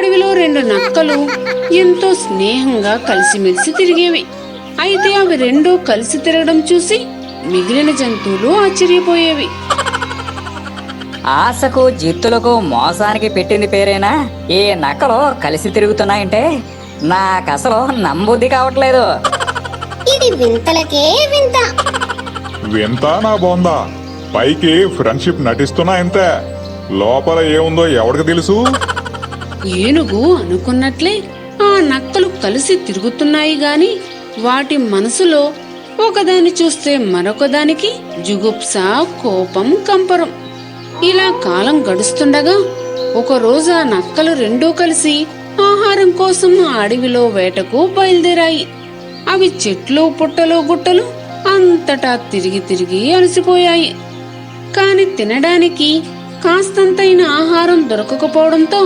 అడవిలో రెండు నక్కలు ఎంతో స్నేహంగా కలిసిమెలిసి తిరిగేవి. అయితే అవి రెండూ కలిసి తిరగడం చూసి మిగిలిన జంతువులు ఆశ్చర్యపోయేవి. ఆశకు జిత్తులకు మోసానికి పెట్టింది పేరేనా? ఈ నక్కలు కలిసి తిరుగుతున్నాయంటే? నాకు అసలు నమ్మబుద్ధి కావట్లేదు. ఇది వింతలకే వింత. వింత నా బోందా? పైకి ఫ్రెండ్షిప్ నటిస్తున్నా అంతే లోపల ఏముందో ఎవరికి తెలుసు? ఏనుగు అనుకున్నట్లే ఆ నక్కలు కలిసి తిరుగుతున్నాయి గాని వాటి మనసులో ఒకదాన్ని చూస్తే మరొకదానికి జుగుప్స కోపం కంపరం ఇలా కాలం గడుస్తుండగా ఒకరోజు ఆ నక్కలు రెండూ కలిసి ఆహారం కోసం ఆ అడవిలో వేటకు బయలుదేరాయి. అవి చెట్లు పుట్టలు గుట్టలు అంతటా తిరిగి తిరిగి అలసిపోయాయి. కాని తినడానికి కాస్తంతైన ఆహారం దొరకకపోవడంతో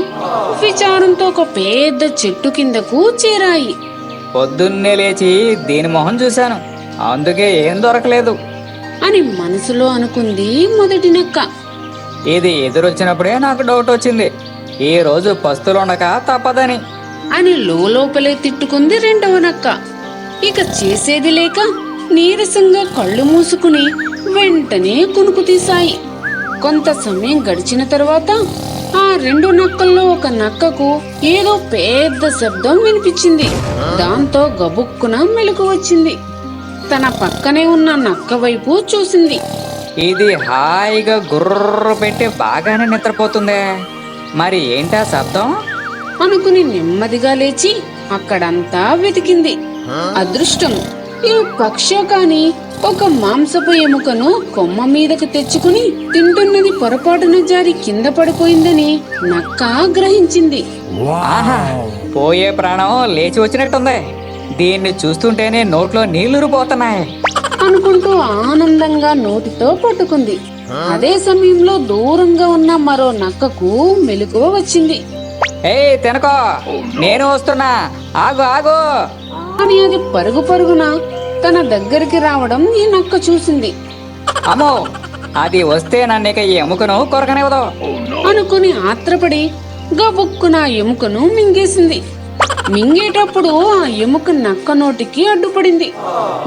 విచారంతో ఒక పెద్ద చెట్టు కిందకు చేరాయి. పొద్దున్నే లేచి దీని మొహం చూశాను. అందుకే ఏం దొరకలేదు. అని మనసులో అనుకుంది మొదటి నక్క. ఇది ఎదురొచ్చినప్పుడే నాకు డౌట్ వచ్చింది. ఈ రోజు పస్తులుండక తప్పదని. అని లోపలే తిట్టుకుంది రెండవ నక్క. ఇక చేసేది లేక నీరసంగా కళ్ళు మూసుకుని వెంటనే కునుకు తీశాయి. కొంత సమయం గడిచిన తర్వాత ఆ రెండు నక్కల్లో ఒక నక్కకు ఏదో పెద్ద శబ్దం వినిపించింది. దాంతో గబుక్కున మెలకు వచ్చింది. తన పక్కనే ఉన్న నక్క వైపు చూసింది. ఇది హాయిగా గుర్ర పెట్టి బాగానే నిద్రపోతుందే. మరి ఏంటా శబ్దం? అనుకుని నెమ్మదిగా లేచి అక్కడంతా వెతికింది. అదృష్టం ఈ పక్ష కాని ఒక మాంసపు ఎముకను కొమ్మ మీదకు తెచ్చుకుని తింటున్నది పొరపాటున జారి కింద పడిపోయిందని నక్క గ్రహించింది ఆహా పోయే ప్రాణం లేచి వచ్చినట్టుంది. దీన్ని చూస్తుంటేనే నోట్లో నీళ్ళురిపోతున్నాయి అనుకుంటూ ఆనందంగా నోటితో పట్టుకుంది. అదే సమయంలో దూరంగా ఉన్న మరో నక్కకు మెలకువ వచ్చింది. ఏ తినకో నేను వస్తున్నా. ఆగు ఆగు. అని అది పరుగు పరుగున? తన దగ్గరికి రావడం ఈ నక్క చూసింది. అమ్మో అది వస్తే నన్ను ఇక ఈ ఎముకను కొరకనివ్వదు. అనుకుని ఆత్రపడి గబుక్కున ఎముకను మింగేసింది. మింగేటప్పుడు ఆ ఎముక నక్క నోటికి అడ్డుపడింది.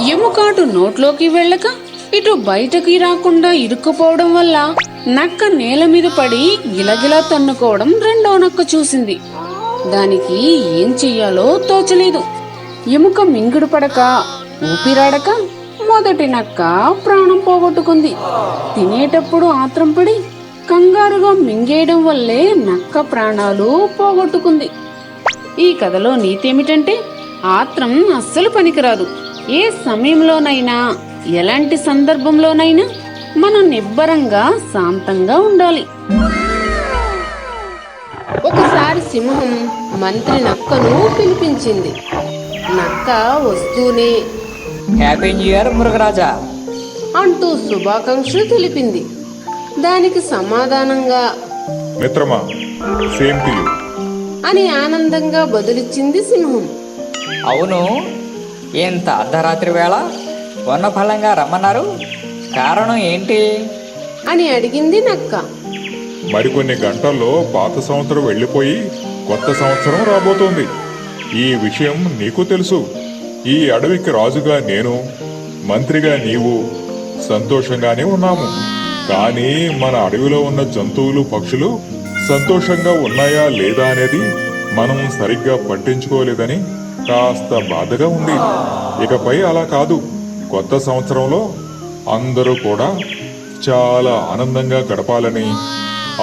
ఎముక అటు నోట్లోకి వెళ్ళక ఇటు బయటకి రాకుండా ఇరుక్కుపోవడం వల్ల నక్క నేల మీద పడి గిలగిలా తన్నుకోవడం రెండో నక్క చూసింది. దానికి ఏం చెయ్యాలో తోచలేదు. ఎముక మింగుడు పడక ఊపిరాడక మొదటి నక్క ప్రాణం పోగొట్టుకుంది. తినేటప్పుడు ఆత్రం పడి కంగారుగా మింగేయడం వల్లే నక్క ప్రాణాలు పోగొట్టుకుంది. ఈ కథలో నీతేమిటంటే ఆత్రం అస్సలు పనికిరాదు. ఏ సమయంలోనైనా ఎలాంటి సందర్భంలోనైనా మనం నిబ్బరంగా శాంతంగా ఉండాలి. ఒకసారి సింహం మంత్రి నక్కను పిలిపించింది. నక్క వస్తూనే హ్యాపీ న్యూ ఇయర్ మృగరాజా అంటూ శుభాకాంక్షలు తెలిపింది. దానికి సమాధానంగా మిత్రమా సేమ్ టు యూ అని ఆనందంగా బదులిచ్చింది సింహం. అవును ఇంత అర్ధరాత్రి వేళ ఉన్న ఫలంగా రమ్మన్నారు. కారణం ఏంటి? అని అడిగింది నక్క. మరికొన్ని గంటల్లో పాత సంవత్సరం వెళ్ళిపోయి కొత్త సంవత్సరం రాబోతోంది. ఈ విషయం నీకు తెలుసు. ఈ అడవికి రాజుగా నేను మంత్రిగా నీవు సంతోషంగానే ఉన్నాము. కానీ మన అడవిలో ఉన్న జంతువులు పక్షులు సంతోషంగా ఉన్నాయా లేదా అనేది మనం సరిగ్గా పట్టించుకోలేదని కాస్త బాధగా ఉంది. ఇకపై అలా కాదు. కొత్త సంవత్సరంలో అందరూ కూడా చాలా ఆనందంగా గడపాలని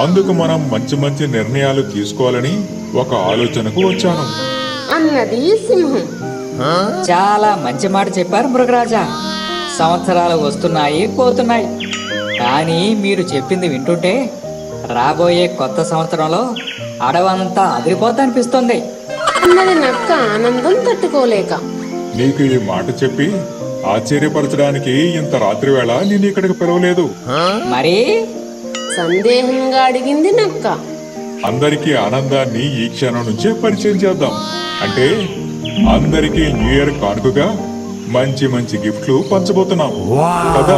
అందుకు మనం మంచి మంచి నిర్ణయాలు తీసుకోవాలని ఒక ఆలోచనకు వచ్చాను. అన్నది సింహం. చాలా మంచి మాట చెప్పారు మృగరాజా. సంవత్సరాలు వస్తున్నాయి పోతున్నాయి. కానీ మీరు చెప్పింది వింటుంటే రాబోయే కొత్త సంవత్సరంలో అడవంతా అదిరిపోద్దనిపిస్తుంది. అన్నది నక్క ఆనందం తట్టుకోలేక. నీకు ఈ మాట చెప్పి ఆశ్చర్యపరచడానికి ఇంత రాత్రి వేళ నేను ఇక్కడికి పిలవలేదు. మరి? సందేహంగా అడిగింది నక్క. అందరికీ ఆనందాన్ని ఈ క్షణం నుంచే పరిచయం చేద్దాం. అంటే అందరికీ న్యూ ఇయర్ కానుకగా మంచి మంచి గిఫ్ట్లు పంచబోతున్నాం. కదా?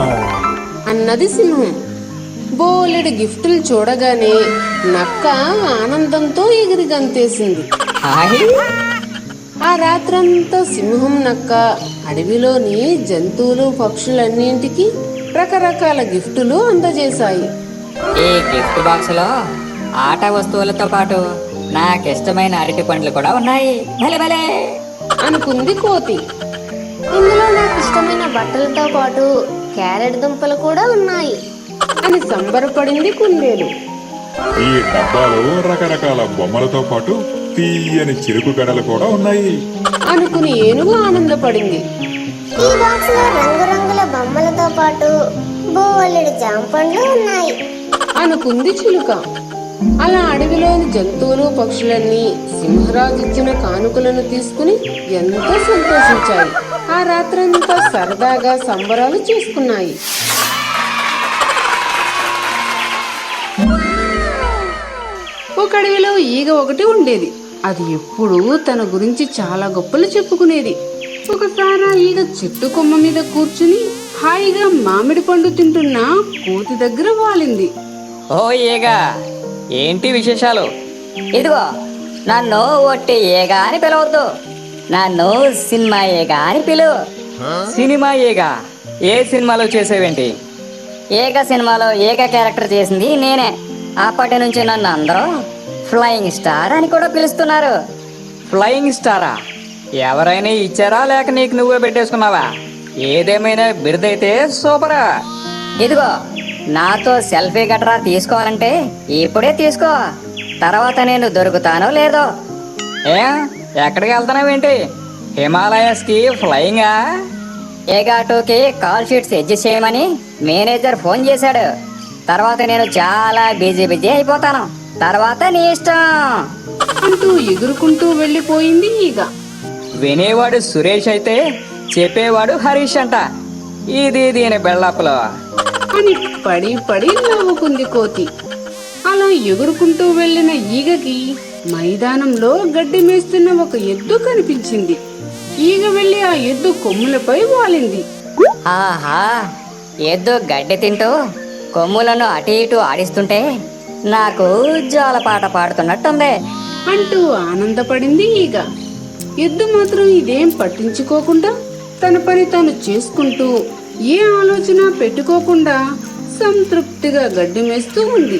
అన్నది సింహం. బోలెడు గిఫ్టులు చూడగానే నక్క ఆనందంతో ఎగిరి గంతేసింది. ఆ రాత్రంతా సింహం నక్క అడవిలోని జంతువులు పక్షులన్నింటికి రకరకాల గిఫ్టులు అందజేశాయి. ఈ గిఫ్ట్ బాక్స్లో ఆట వస్తువులతో పాటు నాకిష్టమైన అరటి పండ్లు కూడా ఉన్నాయి. భలే భలే. అనుకుంది కోతి. ఇందులో నాకు ఇష్టమైన బట్టలతో పాటు క్యారెట్ దుంపలు కూడా ఉన్నాయి. అని సంబరపడింది కుందేలు. ఈ డబ్బాలో రకరకాల బొమ్మలతో పాటు తీయని చిరుకు గడలు కూడా ఉన్నాయి. అనుకుని ఏనుగు ఆనందపడింది. ఈ బాక్స్లో రంగురంగుల బొమ్మలతో పాటు బోలెడు జాంపండ్లు ఉన్నాయి. అనుకుంది చిలుక. అలా అడవిలోని జంతువులు పక్షులన్నీ సింహరాజు ఇచ్చిన కానుకలను తీసుకుని ఎంతో సంతోషించాయి. ఆ రాత్రంతా సరదాగా సంబరాలు చేసుకున్నాయి. ఒక అడవిలో ఈగ ఒకటి ఉండేది. అది ఎప్పుడూ తన గురించి చాలా గొప్పలు చెప్పుకునేది. ఒకసారి ఈగ చెట్టు కొమ్మ మీద కూర్చుని హాయిగా మామిడి పండు తింటున్న కోతి దగ్గర వాలింది. ఓ ఈగ! ఏంటి విశేషాలు? ఇదిగో నన్ను ఒట్టి ఏగా అని పిలవద్దు. నన్ను సినిమా ఏగా అని పిలువు సినిమా ఏగా? ఏ సినిమాలో చేసేవేంటి? ఏక సినిమాలో ఏక క్యారెక్టర్ చేసింది నేనే. అప్పటి నుంచి నన్ను అందరూ ఫ్లయింగ్ స్టార్ అని కూడా పిలుస్తున్నారు. ఫ్లయింగ్ స్టారా? ఎవరైనా ఇచ్చారా లేక నీకు నువ్వే పెట్టేసుకున్నావా? ఏదేమైనా బిరుదైతే సూపరా. ఇదిగో నాతో సెల్ఫీ గట్రా తీసుకోవాలంటే ఇప్పుడే తీసుకో. తర్వాత నేను దొరుకుతానో లేదో. ఏ ఎక్కడికి వెళ్తున్నావేంటి హిమాలయస్కి ఫ్లయింగా? ఏగాటోకి కాల్ షీట్స్ అడ్జస్ట్ చేయమని మేనేజర్ ఫోన్ చేశాడు. తర్వాత నేను చాలా బిజీ బిజీ అయిపోతాను. తర్వాత నీ ఇష్టం. అంటూ ఎగురుకుంటూ వెళ్ళిపోయింది ఈగ. వినేవాడు సురేష్ అయితే చెప్పేవాడు హరీష్ అంట. ఇది దీని బెళ్ళప్పులో అని పడి పడి నవ్వుకుంది కోతి. అలా ఎగురుకుంటూ వెళ్ళిన ఈగకి మైదానంలో గడ్డి మేస్తున్న ఒక ఎద్దు కనిపించింది. ఈగ వెళ్ళి ఆ ఎద్దు కొమ్ములపై వాలింది. ఆహా ఎద్దు గడ్డి తింటూ కొమ్ములను అటు ఇటు ఆడిస్తుంటే నాకు జోలపాట పాడుతున్నట్టుంది. అంటూ ఆనందపడింది ఈగ. ఎద్దు మాత్రం ఇదేం పట్టించుకోకుండా తన పని తాను చేసుకుంటూ ఏ ఆలోచన పెట్టుకోకుండా సంతృప్తిగా గడ్డి మేస్తూ ఉంది.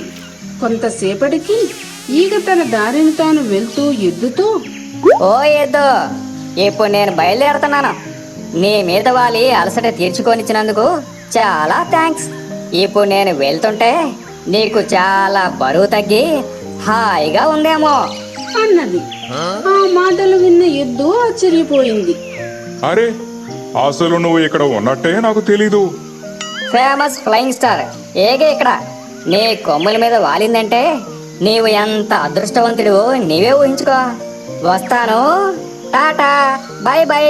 కొంతసేపటికి ఈగ తన దారిని తాను వెళ్తూ ఎద్దుతో ఓ ఎద్దు ఇప్పుడు నేను బయలుదేరుతున్నాను. నీ మీద వాలి అలసట తీర్చుకొనిచ్చినందుకు చాలా థ్యాంక్స్ ఇప్పుడు నేను వెళ్తుంటే నీకు చాలా బరువు తగ్గి హాయిగా ఉందేమో. అన్నది. ఆ మాటలు విన్న ఎద్దు ఆశ్చర్యపోయింది. అరే అసలు నువ్వు ఇక్కడ ఉన్నట్టే నాకు తెలీదు. ఫేమస్ ఫ్లయింగ్ స్టార్ ఏగే ఇక్కడ? నీ కొమ్ముల మీద వాలిందంటే నీవు ఎంత అదృష్టవంతుడు నీవే ఊహించుకో. వస్తాను. టాటా. Bye bye.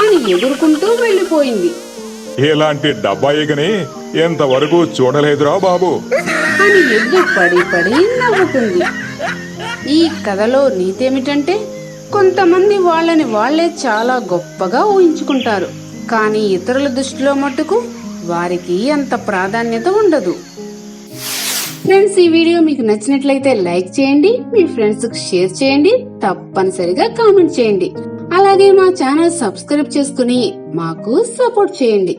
అని ఎగురుకుంటూ వెళ్ళిపోయింది. ఇలాంటి డబ్బా ఈగని ఎంతవరకు చూడలేదురా బాబు. అని ఎద్దు పడి పడి నవ్వుకుంది. ఈ కథలో నీతేమిటంటే కొంతమంది వాళ్ళని వాళ్ళే చాలా గొప్పగా ఊహించుకుంటారు. కానీ ఇతరుల దృష్టిలో మట్టుకు వారికి అంత ప్రాధాన్యత ఉండదు. ఫ్రెండ్స్ ఈ వీడియో మీకు నచ్చినట్లయితే లైక్ చేయండి మీ ఫ్రెండ్స్కు షేర్ చేయండి తప్పనిసరిగా కామెంట్ చేయండి. అలాగే మా ఛానల్ సబ్స్క్రైబ్ చేసుకుని మాకు సపోర్ట్ చేయండి.